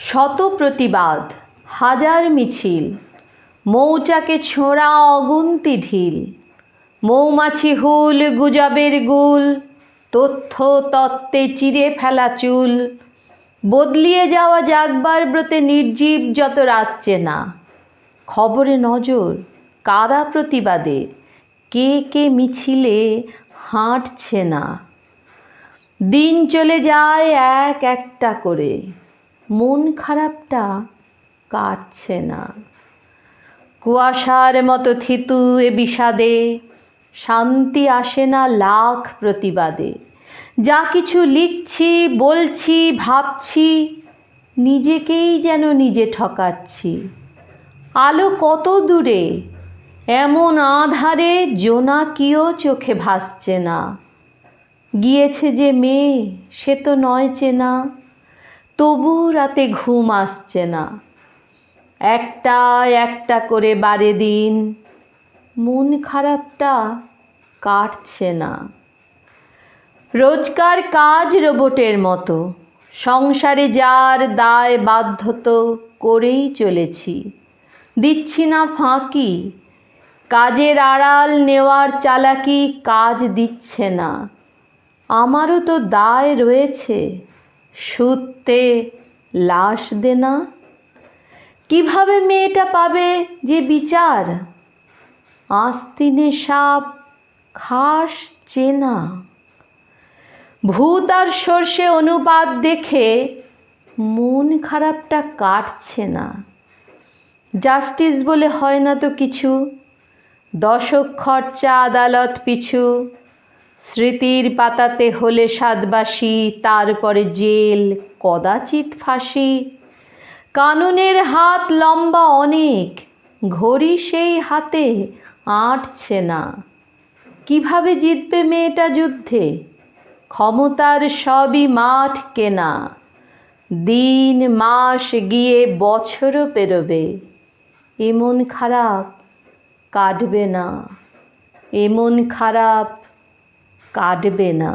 শত প্রতিবাদ হাজার মিছিল, মৌচাকে ছোঁড়া অগুন্তি ঢিল, মৌমাছি হুল গুজবের গুল, তথ্য তত্ত্বে চিরে ফেলা চুল, বদলিয়ে যাওয়া জাগবার ব্রতে নির্জীব যত রাচ্ছে না খবরে নজর, কারা প্রতিবাদে? কে কে মিছিলে হাঁটছে না? দিন চলে যায় এক একটা করে। মন খারাপটা কাটছে না। কুয়াশার মতো থিতু এ বিষাদে, শান্তি আসে না লাখ প্রতিবাদে। যা কিছু লিখছি, বলছি, ভাবছি, নিজেকেই যেন নিজে ঠকাচ্ছি। আলো কত দূরে, এমন আধারে জোনাকিও চোখে ভাসছে না। গিয়েছে যে মেয়ে, সে তো নয় চেনা। তবু রাতে ঘুম আসছে না। একটা একটা করে বারে দিন। মন খারাপটা কাটছে না। রোজকার কাজ রোবটের মতো। সংসারে যার দায় বাধ্যত করেই চলেছি। দিচ্ছি না ফাঁকি। কাজের আড়াল নেওয়ার চালাকি কাজ দিচ্ছে না। আমারও তো দায় রয়েছে। সূত্রে লাশ দেনা। কীভাবে মেয়েটা পাবে যে বিচার? আস্তিনে সাপ, খাস চেনা। ভূত আর সর্ষে অনুপাত দেখে মন খারাপটা কাটছে না। জাস্টিস বলে হয় না তো কিছু? দশক খরচা আদালত পিছু। স্মৃতির পাতাতে হলে সাতবাসী, তারপরে জেল, কদাচিৎ ফাঁসি। কানুনের হাত লম্বা অনেক, ঘড়ি সেই হাতে আঁটছে না। কীভাবে জিতবে মেয়েটা যুদ্ধে? ক্ষমতার সবই মাঠ কেনা। দিন, মাস গিয়ে বছরও পেরোবে। এমন খারাপ, কাটবে না। এমন খারাপ কাটবে না